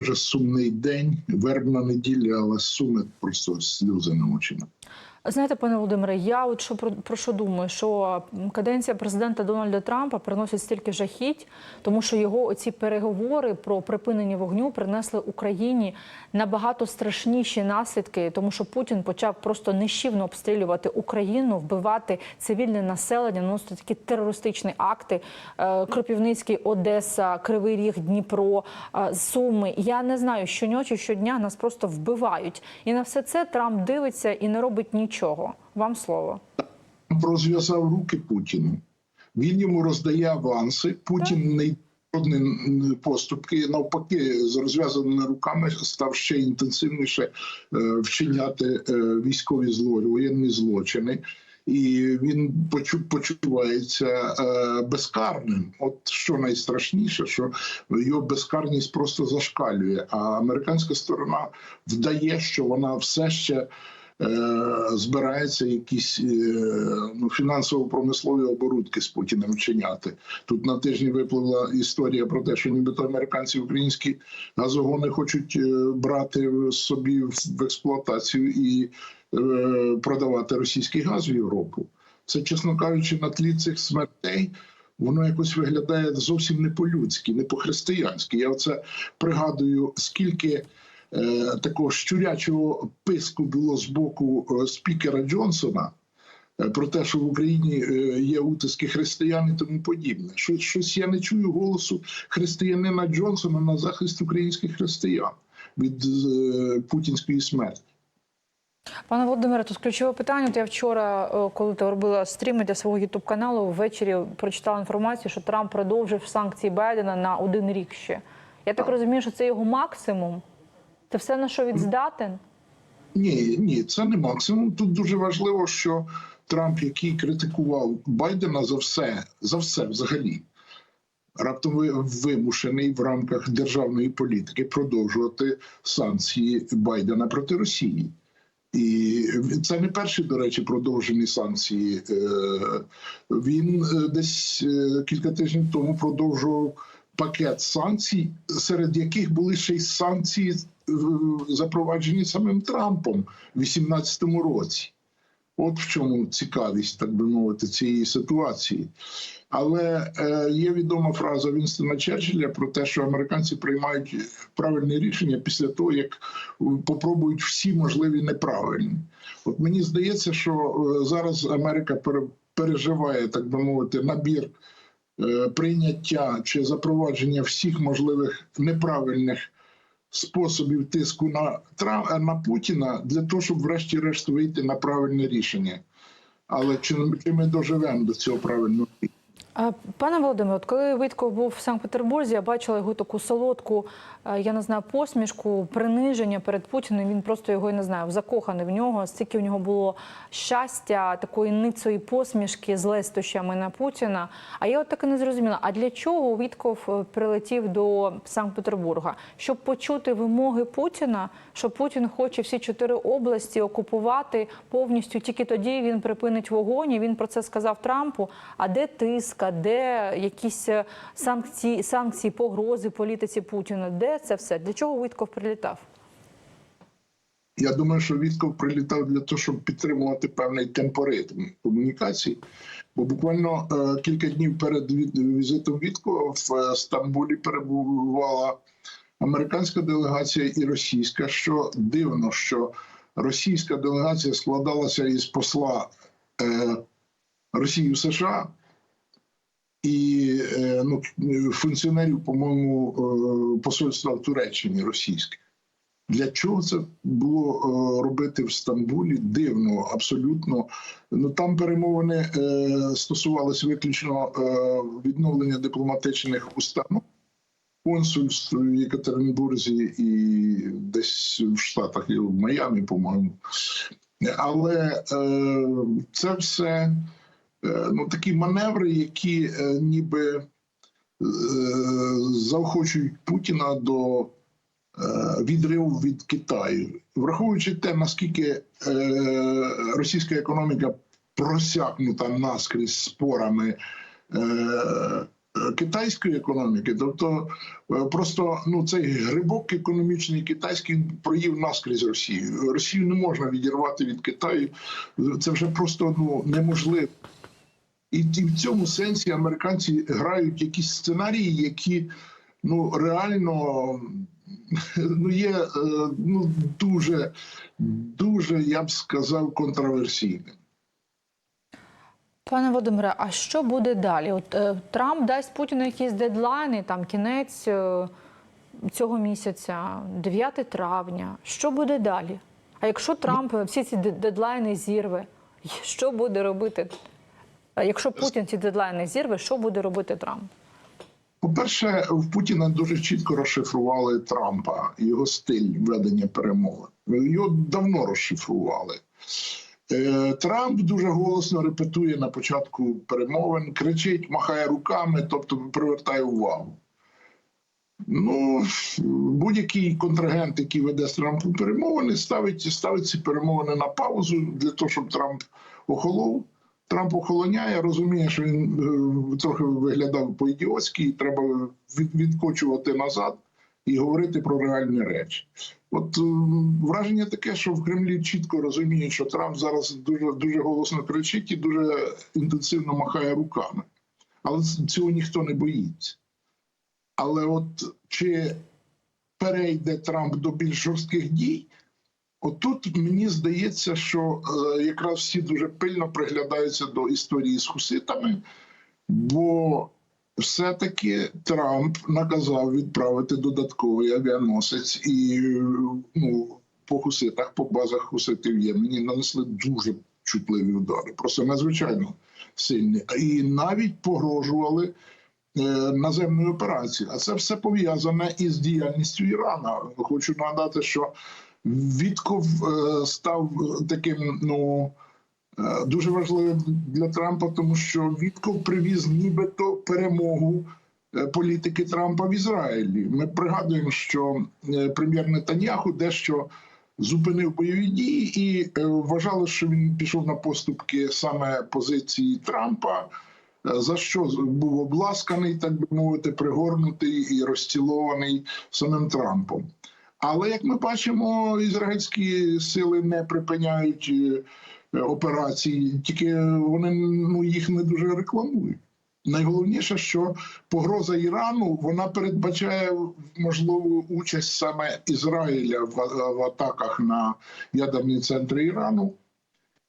дуже сумний день, вербна неділя, але суми просто сльози на очі. Знаєте, пане Володимире, я от що про, про що думаю, що каденція президента Дональда Трампа приносить стільки жахіть, тому що його оці переговори про припинення вогню принесли Україні набагато страшніші наслідки, тому що Путін почав просто нищівно обстрілювати Україну, вбивати цивільне населення, наносити такі терористичні акти. Е, Кропівницький, Одеса, Кривий Ріг, Дніпро, е, Суми. Я не знаю, щоночі, щодня нас просто вбивають, і на все це Трамп дивиться і не робить нічого. Вам слово. Розв'язав руки Путіну. Він йому роздає аванси. Путін не йде жодні поступки. Навпаки, з розв'язаними руками став ще інтенсивніше е, вчиняти е, військові злочини, воєнні злочини. І він почу- почувається е, безкарним. От що найстрашніше, що його безкарність просто зашкалює. А американська сторона вдає, що вона все ще збирається якісь е, ну, фінансово-промислові оборудки з Путіним вчиняти. Тут на тижні випливла історія про те, що нібито американці українські газогони хочуть е, брати собі в експлуатацію і е, продавати російський газ в Європу. Це, чесно кажучи, на тлі цих смертей. Воно якось виглядає зовсім не по-людськи, не по-християнськи. Я оце пригадую, скільки е, такого щурячого писку було з боку е, спікера Джонсона е, про те, що в Україні е, є утиски християн і тому подібне. Щось, щось я не чую голосу християнина Джонсона на захист українських християн від е, путінської смерті. Пане Володимире, тут ключове питання. От я вчора, е, коли ти робила стріми для свого ютуб каналу, ввечері прочитала інформацію, що Трамп продовжив санкції Байдена на один рік ще. Я так розумію, що це його максимум. Це все на що він здатен? Ні, ні, це не максимум. Тут дуже важливо, що Трамп, який критикував Байдена за все, за все взагалі, раптом вимушений в рамках державної політики продовжувати санкції Байдена проти Росії. І це не перші, до речі, продовжені санкції. Е, Він е, десь е, кілька тижнів тому продовжував пакет санкцій, серед яких були ще й санкції е, запроваджені самим Трампом у 2018 році. От в чому цікавість, так би мовити, цієї ситуації. Але е, є відома фраза Вінстона Черчилля про те, що американці приймають правильне рішення після того, як е, попробують всі можливі неправильні. От мені здається, що е, зараз Америка пере- переживає, так би мовити, набір прийняття чи запровадження всіх можливих неправильних способів тиску на на Путіна для того, щоб врешті-решт вийти на правильне рішення. Але чи, чи ми доживемо до цього правильного рішення? Пане Володимире, от коли Витков був в Санкт-Петербурзі, я бачила його таку солодку, е, я не знаю, посмішку, приниження перед Путіним. Він просто його я не знаю, закоханий в нього. Стільки в нього було щастя, такої ницої посмішки з лестощами на Путіна. А я от так і не зрозуміла. А для чого Вітков е, прилетів до Санкт-Петербурга? Щоб почути вимоги Путіна, що Путін хоче всі чотири області окупувати повністю. Тільки тоді він припинить вогонь. І він про це сказав Трампу. А де тиск, а де якісь е, санкції, санкції, погрози політиці Путіна? Де це все? Для чого Витков прилітав? Я думаю, що Вітков прилітав для того, щоб підтримувати певний темпоритм комунікацій. Бо буквально е, кілька днів перед візитом Віткова в е, Стамбулі перебувала американська делегація і російська. Що дивно, що російська делегація складалася із посла Росії в США і е, ну, функціонерів, по-моєму, е, посольства в Туреччині російське. Для чого це було е, робити в Стамбулі? Дивно, абсолютно. Ну там перемовини стосувалися виключно відновлення дипломатичних установ, консульств в Єкатеринбурзі і десь в Штатах, і в Майамі, по-моєму. Але це все ну, такі маневри, які е, ніби е, заохочують Путіна до е, відриву від Китаю, враховуючи те, наскільки е, російська економіка просякнута наскрізь спорами е, е, китайської економіки. Тобто, е, просто ну цей грибок економічний китайський проїв наскрізь Росію. Росію не можна відірвати від Китаю. Це вже просто ну неможливо. І, в цьому сенсі американці грають якісь сценарії, які ну реально ну є е, ну дуже, дуже, я б сказав, контроверсійним. Пане Володимире, а що буде далі? От е, Трамп дасть Путіну якісь дедлайни, там кінець е, цього місяця, 9 травня. Що буде далі? А якщо Трамп всі ці дедлайни зірве, що буде робити? А Якщо Путін ці дедлайни зірве, що буде робити Трамп? По-перше, в Путіна дуже чітко розшифрували Трампа, його стиль ведення перемовин. Його давно розшифрували. Е, Трамп дуже голосно репетує на початку перемовин, кричить, махає руками, тобто привертає увагу. Ну, будь-який контрагент, який веде з Трампом перемовини, ставить, ставить ці перемовини на паузу для того, щоб Трамп охолов. Трамп охолоняє, розуміє, що він е, трохи виглядав по-ідіотськи, і треба відкочувати назад і говорити про реальні речі. От е, враження таке, що в Кремлі чітко розуміють, що Трамп зараз дуже дуже голосно кричить і дуже інтенсивно махає руками. Але цього ніхто не боїться. Але от чи перейде Трамп до більш жорстких дій? Отут мені здається, що е, якраз всі дуже пильно приглядаються до історії з хуситами, бо все-таки Трамп наказав відправити додатковий авіаносець і ну, по хуситах, по базах хуситів в Ємені нанесли дуже чутливі удари, просто надзвичайно сильні. І навіть погрожували е, наземною операцією. А це все пов'язане із діяльністю Ірана. Хочу нагадати, що Вітков е, став таким, ну е, дуже важливим для Трампа, тому що Вітков привіз нібито перемогу е, політики Трампа в Ізраїлі. Ми пригадуємо, що прем'єр Нетаньяху дещо зупинив бойові дії і вважали, що він пішов на поступки саме позиції Трампа. За що був обласканий, так би мовити, пригорнутий і розцілований самим Трампом. Але як ми бачимо, ізраїльські сили не припиняють е, операції, тільки вони ну, їх не дуже рекламують. Найголовніше, що погроза Ірану вона передбачає можливу участь саме Ізраїля в, в атаках на ядерні центри Ірану.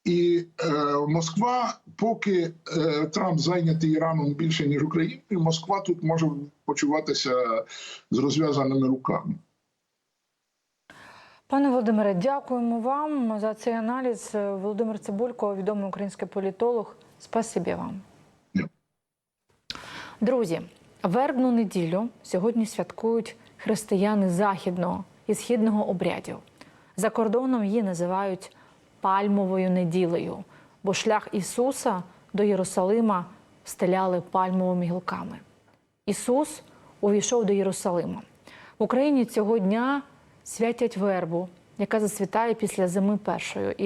І е, Москва, поки е, Трамп зайнятий Іраном більше ніж Україною, Москва тут може почуватися з розв'язаними руками. Пане Володимире, дякуємо вам за цей аналіз. Володимир Цибулько, відомий український політолог. Спасибі вам. Друзі, вербну неділю сьогодні святкують християни західного і східного обрядів. За кордоном її називають пальмовою неділею, бо шлях Ісуса до Єрусалима стеляли пальмовими гілками. Ісус увійшов до Єрусалима. В Україні цього дня святять вербу, яка зацвітає після зими першої. І